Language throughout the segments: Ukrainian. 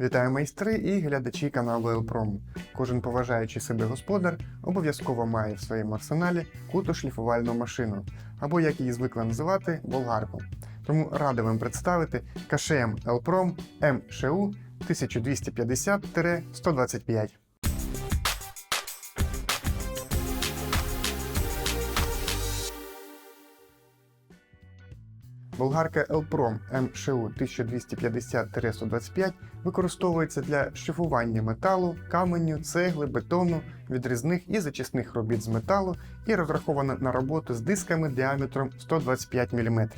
Вітаю майстри і глядачі каналу Елпром. Кожен поважаючий себе господар обов'язково має в своєму арсеналі кутошліфувальну машину, або як її звикли називати болгарку. Тому радий вам представити КШМ Елпром МШУ 1250-125. Болгарка Елпром МШУ 1250-125 використовується для шліфування металу, каменю, цегли, бетону, відрізних і зачисних робіт з металу і розрахована на роботу з дисками діаметром 125 мм.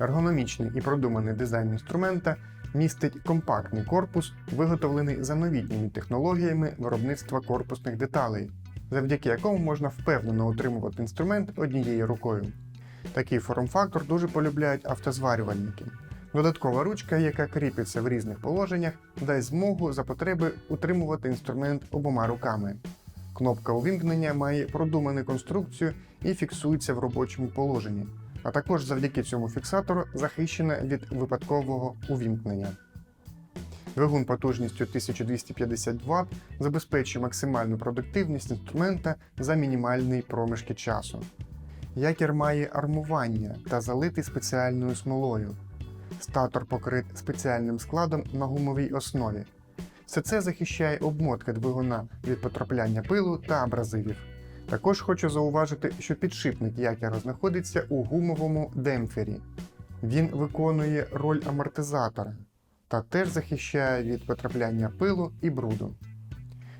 Ергономічний і продуманий дизайн інструмента містить компактний корпус, виготовлений за новітніми технологіями виробництва корпусних деталей, завдяки якому можна впевнено утримувати інструмент однією рукою. Такий форм-фактор дуже полюбляють автозварювальники. Додаткова ручка, яка кріпиться в різних положеннях, дасть змогу за потреби утримувати інструмент обома руками. Кнопка увімкнення має продуману конструкцію і фіксується в робочому положенні, а також завдяки цьому фіксатору захищена від випадкового увімкнення. Двигун потужністю 1250 Вт забезпечує максимальну продуктивність інструмента за мінімальні проміжки часу. Якір має армування та залитий спеціальною смолою. Статор покрит спеціальним складом на гумовій основі. Все це захищає обмотки двигуна від потрапляння пилу та абразивів. Також хочу зауважити, що підшипник якіра знаходиться у гумовому демпфері. Він виконує роль амортизатора та теж захищає від потрапляння пилу і бруду.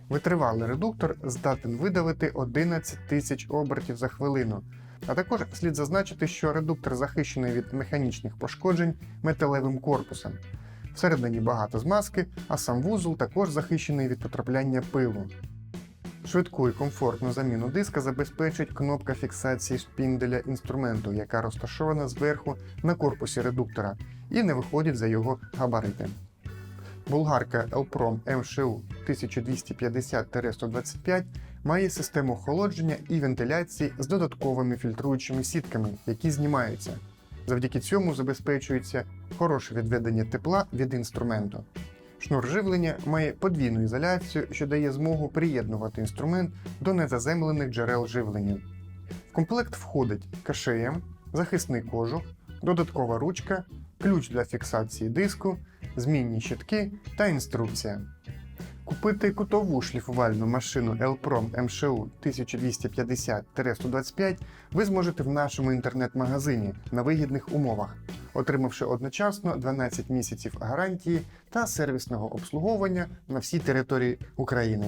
Витривалий редуктор здатен видавити 11 тисяч обертів за хвилину. А також слід зазначити, що редуктор захищений від механічних пошкоджень металевим корпусом. Всередині багато змазки, а сам вузол також захищений від потрапляння пилу. Швидку і комфортну заміну диска забезпечить кнопка фіксації шпінделя інструменту, яка розташована зверху на корпусі редуктора і не виходить за його габарити. Болгарка Elprom MSHU 1250-125 має систему охолодження і вентиляції з додатковими фільтруючими сітками, які знімаються. Завдяки цьому забезпечується хороше відведення тепла від інструменту. Шнур живлення має подвійну ізоляцію, що дає змогу приєднувати інструмент до незаземлених джерел живлення. В комплект входить КШМ, захисний кожух, додаткова ручка, ключ для фіксації диску, змінні щитки та інструкція. Купити кутову шліфувальну машину Elprom MSHU 1250-125 ви зможете в нашому інтернет-магазині на вигідних умовах, отримавши одночасно 12 місяців гарантії та сервісного обслуговування на всій території України.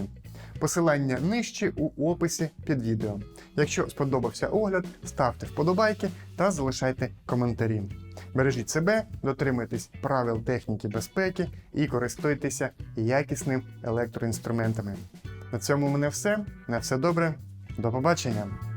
Посилання нижче у описі під відео. Якщо сподобався огляд, ставте вподобайки та залишайте коментарі. Бережіть себе, дотримуйтесь правил техніки безпеки і користуйтеся якісним електроінструментами. На цьому в мене все. На все добре. До побачення!